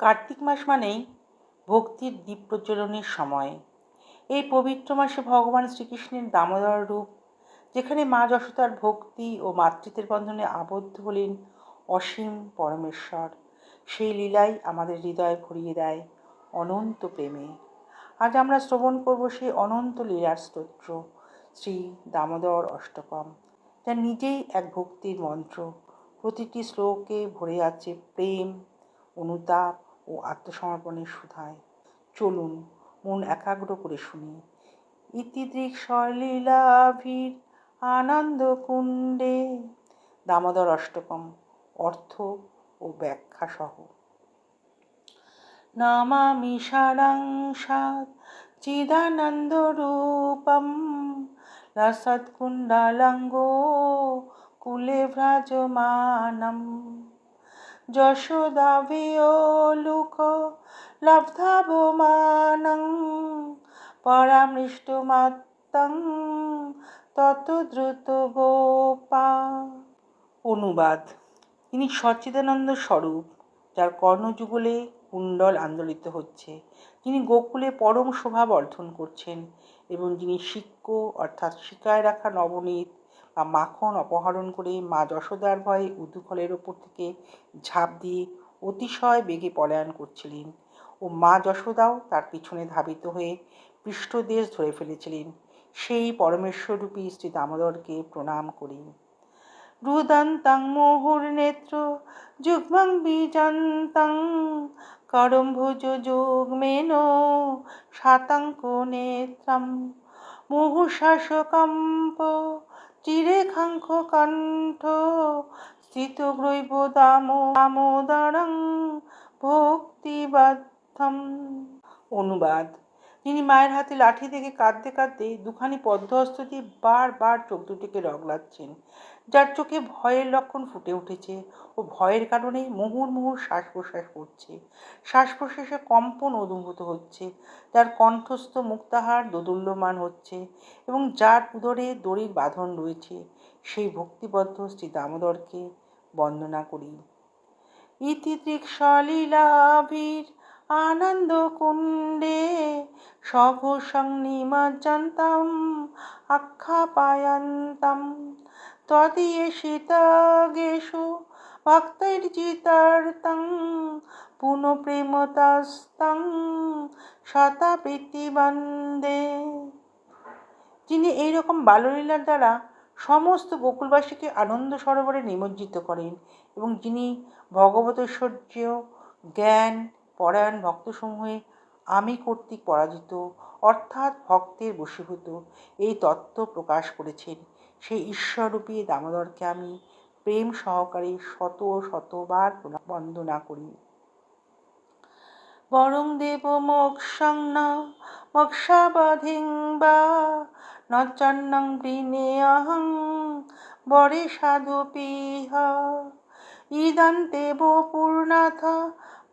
কার্তিক মাস মানেই ভক্তির দ্বীপ প্রজ্বলনের সময়। এই পবিত্র মাসে ভগবান শ্রীকৃষ্ণের দামোদর রূপ, যেখানে মা যশোদার ভক্তি ও মাতৃত্বের বন্ধনে আবদ্ধ হলেন অসীম পরমেশ্বর। সেই লীলাই আমাদের হৃদয় ভরিয়ে দেয় অনন্ত প্রেমে। আজ আমরা শ্রবণ করব সেই অনন্ত লীলার স্তোত্র, শ্রী দামোদর অষ্টকম, যা নিজেই এক ভক্তির মন্ত্র। প্রতিটি শ্লোকে ভরে আছে প্রেম, অনুতাপ ও আত্মসমর্পণের সুধায়। চলুন, মন একাগ্র করে শুনি। ইতিদৃক সলীলাভীর আনন্দ কুণ্ডে দামোদর অষ্টকম, অর্থ ও ব্যাখ্যা সহ নমামি সারাংসাদ চিদানন্দ রূপম লসৎকুণ্ডালঙ্গো কুলে ভ্রাজমানম। যশোদাভিয়োলুক লব্ধাবমানং পরামৃষ্টমাত্তং, তত দ্রুত গোপা। অনুবাদ তিনি সচ্চিদানন্দ স্বরূপ, যার কর্ণযুগলে কুণ্ডল আন্দোলিত হচ্ছে। যিনি গোকুলে পরম শোভা বর্ধন করছেন এবং যিনি শিক্য অর্থাৎ শিকায় রাখা নবনীত মাখন অপহরণ করে মা যশোদার ভয়ে উদুফলের ওপর থেকে ঝাঁপ দিয়ে অতিশয় বেগে পলায়ন করছিলেন ও মা যশোদাও তার পিছনে ধাবিত হয়ে পৃষ্ঠদেশ ধরে ফেলেছিলেন। সেই পরমেশ্বররূপী শ্রী দামোদরকে প্রণাম করি। রুদন্তাং মুহুর্নেত্র যুগ্মং বীজান্তাং করম্ভুজ যুগ্মেন শাতাঙ্ক নেত্রম মুহুশাসকম্প চিরেখাঙ্খ কণ্ঠ স্থিতগ্রৈব দামোদরং ভক্তিবাধ্যম অনুবাদ। তিনি মায়ের হাতে লাঠি থেকে কাঁদতে কাঁদতে দুখানি পদ্মহস্ত দিয়ে বারবার চোখ দুটিকে রগলাচ্ছেন। যার চোখে ভয়ের লক্ষণ ফুটে উঠেছে ও ভয়ের কারণে মুহুর মুহুর শ্বাস প্রশ্বাস করছে। শ্বাস প্রশ্বাসে কম্পন অনুভূত হচ্ছে, যার কণ্ঠস্থ মুক্তাহার দোদুল্যমান হচ্ছে এবং যার উদরে দড়ির বাঁধন রয়েছে। সেই ভক্তিবদ্ধ শ্রী দামোদরকে বন্দনা করি। ইতিদৃক সলীলাভীর আনন্দ কুণ্ডে সঘোষং নিমজ্জন্তम् আখ্যাপায়ন্तं তদীয়শীতগেষু ভক্তৈর্জিতার্থং পুনঃপ্রেমতাস্তং শতাবৃত্তিবন্দে যিনি এইরকম বাললীলার দ্বারা সমস্ত গোকুলবাসীকে আনন্দ সরোবরে নিমজ্জিত করেন এবং যিনি ভগবত ঐশ্বর্য জ্ঞান, পরায়ণ ভক্তসমূহে আমি কর্তৃক পরাজিত, অর্থাৎ ভক্তের বশীভূত, এই তত্ত্ব প্রকাশ করেছেন। সেই ঈশ্বররূপী দামোদরকে আমি প্রেম সহকারে শত শতবার বন্দনা করি। বরং দেব মোক্ষং ন বা নচন্নং বৃণে অহং বরে সাধুপিহ ইদন্তেব পূর্ণাথ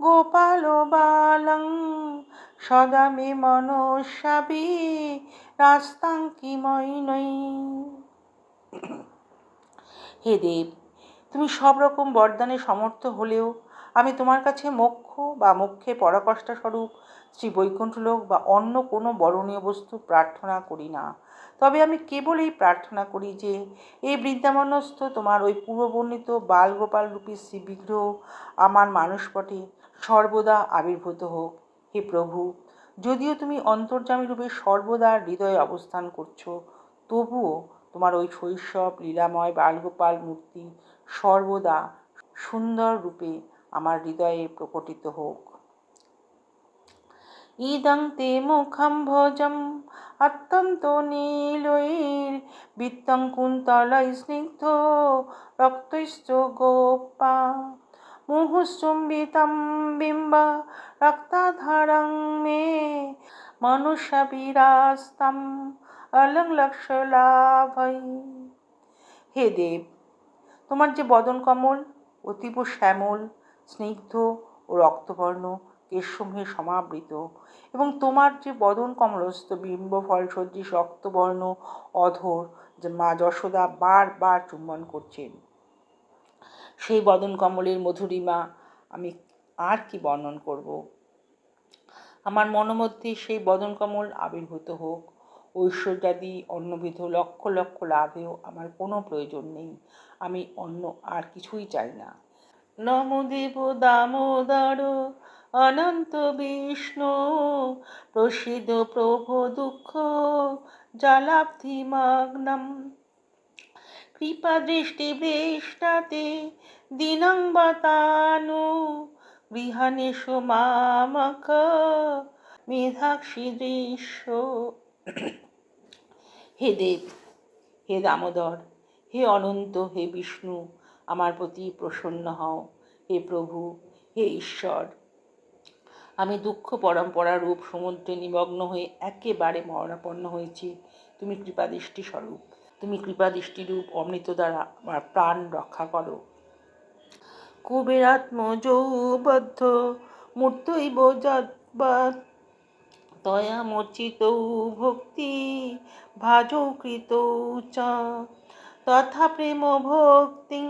গোপাল বালং সদা মে মনস্যাবি রাস্তাঙ্কিময় নৈ। হে দেব, তুমি সব রকম বরদানে সমর্থ হলেও আমি তোমার কাছে মোক্ষ বা মোক্ষে পরাকষ্টা স্বরূপ শ্রী বৈকুণ্ঠলোক বা অন্য কোনো বরণীয় বস্তু প্রার্থনা করি না। তবে আমি কেবল এই প্রার্থনা করি যে, এই বৃন্দাবনস্থ তোমার ওই পূর্ববর্ণিত বালগোপাল রূপী শ্রী বিগ্রহ আমার মানুষপটে সর্বদা আবির্ভূত হোক। হে প্রভু, যদিও তুমি অন্তর্যামী রূপে সর্বদা হৃদয়ে অবস্থান করছ, তবুও তোমার ওই শৈশব, লীলাময় বালগোপাল মূর্তি সর্বদা সুন্দর রূপে আমার হৃদয়ে প্রকটিত হোক। ইদং তে মুখম ভোজম অত্যন্ত নীলৈর, বৃত্তং কুন্তলয় স্নিগ্ধ রক্তস্থ গোপা। মুহুচুম্বিতম বিম্ব রক্তাধারং মে মনুষ্যবিরাস্তম অলং লক্ষলাভই হে দেব, তোমার যে বদন কমল অতীব শ্যামল, স্নিগ্ধ ও রক্তবর্ণ কেশসমূহে সমাবৃত এবং তোমার যে বদন কমলস্থ বিম্ব ফল সদৃশ রক্তবর্ণ, অধর, যে মা যশোদা বারবার চুম্বন করছেন সেই বদন কমলের মধুরিমা আমি আর কি বর্ণন করব? আমার মনোমধ্যে সেই বদনকমল আবির্ভূত হোক, ঐশ্বর্যাদি অন্যবিধ লক্ষ লক্ষ লাভেও আমার কোনো প্রয়োজন নেই, আমি অন্য আর কিছুই চাই না। নমদেব দামোদর অনন্ত বিষ্ণু, প্রসিদ্ধ প্রভু দুঃখ জলাব্ধি মগ্নম কৃপা দৃষ্টি বৃষ্টাতে দিনং বতানু গৃহানেশু মামক মেধাক্ষী দৃশ্য। হে দেব, হে দামোদর, হে অনন্ত, হে বিষ্ণু, আমার প্রতি প্রসন্ন হও। হে প্রভু, হে ঈশ্বর। আমি দুঃখ পরম্পরা রূপ সমুদ্রে নিমগ্ন হয়ে একেবারে মরণাপন্ন হয়েছি। তুমি কৃপাদৃষ্টি স্বরূপ তুমি কৃপাদৃষ্টি রূপ অমৃত দ্বারা আমার প্রাণ রক্ষা করো। কুবেরাত্ম যৌবদ্ধ মূর্তৈব তয়া মোচিত ভক্তি ভাজৌ কৃত তথা প্রেম ভক্তি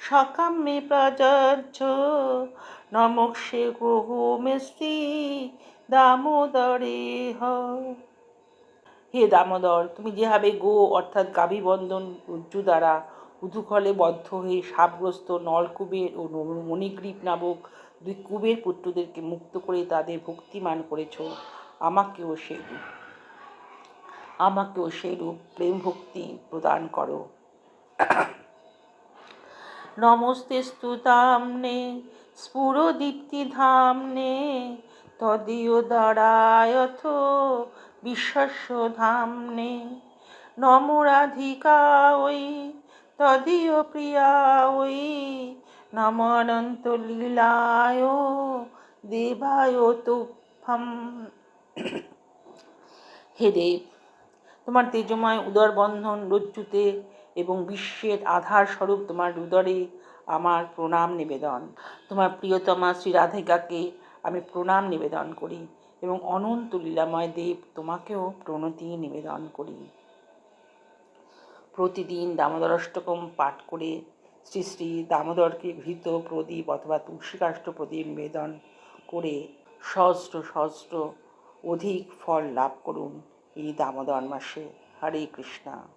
সকাম্যে প্রযোজ্য নমক্ষে গোহমেস্তি দামোদরে হ হে দামোদর, তুমি যেভাবে গো, অর্থাৎ গাভী বন্ধন রজ্জু দ্বারা উদুখলে বদ্ধ হয়ে সাপগ্রস্ত নলকুবের ও মণিগ্রীব নামক দুই কুবের পুত্রদেরকে মুক্ত করে তাদের ভক্তিমান করেছ। আমাকেও সেরূপ আমাকেও সেরূপ প্রেম ভক্তি প্রদান করো। নমস্তে স্তুতামনে স্ফুরদীপ্তি ধামনে তদীয় দ্বারায়থ বিশ্বস্য নমরাধিকা ওই, তদীয় প্রিয়া ওই নম অনন্ত লীলায় দেবায় তুফম হে দেব, তোমার তেজময় উদর বন্ধন রজ্জুতে এবং বিশ্বের আধার স্বরূপ তোমার উদরে আমার প্রণাম নিবেদন। তোমার প্রিয়তমা শ্রী রাধিকাকে আমি প্রণাম নিবেদন করি। এবং অনন্ত লীলাময় দেব তোমাকেও প্রণতি নিবেদন করি। প্রতিদিন দামোদরাষ্টকম পাঠ করে শ্রী শ্রী দামোদরকে ঘৃত প্রদীপ অথবা তুলসীকাষ্ট প্রদীপ নিবেদন করে সহস্র সহস্র অধিক ফল লাভ করুন এই দামোদর মাসে। হরে কৃষ্ণা।